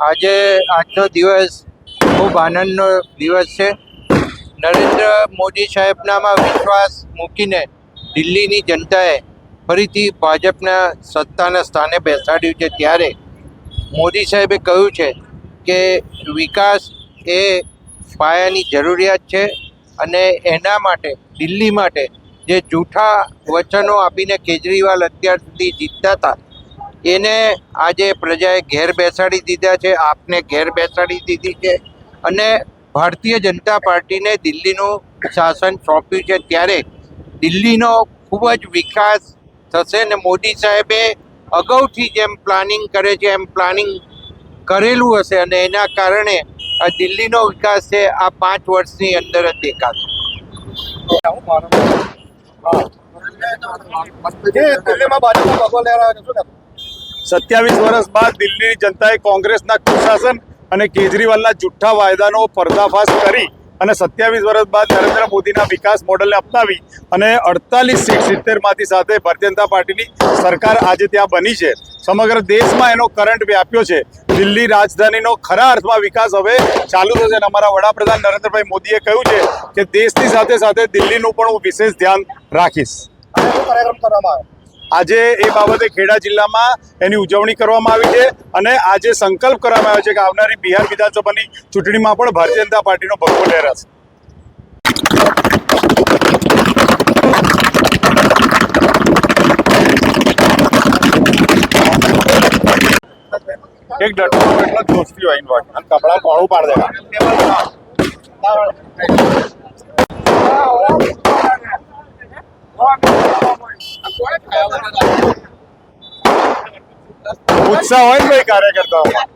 આજે આજનો દિવસ ખૂબ આનંદનો દિવસ છે. નરેન્દ્ર મોદી સાહેબનામાં વિશ્વાસ મૂકીને દિલ્હીની જનતાએ ફરીથી ભાજપના સત્તાના સ્થાને બેસાડ્યું છે. ત્યારે મોદી સાહેબે કહ્યું છે કે વિકાસ એ પાયાની જરૂરિયાત છે અને એના માટે, દિલ્હી માટે જે જૂઠા વચનો આપીને કેજરીવાલ અત્યાર સુધી જીતતા હતા એને આજે પ્રજાએ ઘેર બેસાડી દીધા છે આપને ઘેર બેસાડી દીધી છે અને ભારતીય જનતા પાર્ટીને દિલ્હીનું શાસન સોંપ્યું છે. ત્યારે દિલ્હીનો ખૂબ જ વિકાસ થશે ને મોદી સાહેબે અગાઉથી જેમ પ્લાનિંગ કરે છે એમ પ્લાનિંગ કરેલું હશે અને એના કારણે આ દિલ્હીનો વિકાસ છે આ પાંચ વર્ષની અંદર જ દેખાશે. સત્યાવીસ વર્ષ બાદ દિલ્હીની જનતાએ કોંગ્રેસના કુશાસન અને કેજરીવાલના જુઠ્ઠા વાયદાનો પર્દાફાશ કરી અને સત્યાવીસ વર્ષ બાદ નરેન્દ્ર મોદીના વિકાસ મોડલને અપનાવી અને અડતાલીસ સીટ સિત્તેરમાંથી સાથે ભારતીય જનતા પાર્ટીની સરકાર આજે ત્યાં બની છે. સમગ્ર દેશમાં એનો કરંટ વ્યાપ્યો છે. દિલ્હી રાજધાનીનો ખરા અર્થમાં વિકાસ હવે ચાલુ થશે અને અમારા વડાપ્રધાન નરેન્દ્રભાઈ મોદીએ કહ્યું છે કે દેશની સાથે સાથે દિલ્હીનું પણ હું વિશેષ ધ્યાન રાખીશ. આજે એ બાબતે ખેડા જિલ્લામાં એની ઉજવણી કરવામાં આવી છે અને આજે સંકલ્પ કરવામાં આવ્યો છે કે આવનારી બિહાર વિધાનસભાની ચૂંટણીમાં પણ ભારતીય જનતા પાર્ટીનો ભગવો લહેરાશે એક ડટો એટલો દોસ્તી હોય ઇન્વર્ટ અને કપડા કોળું પાડ દેવા. ઉત્સાહ હોય ને ભાઈ કાર્યકર્તાઓમાં.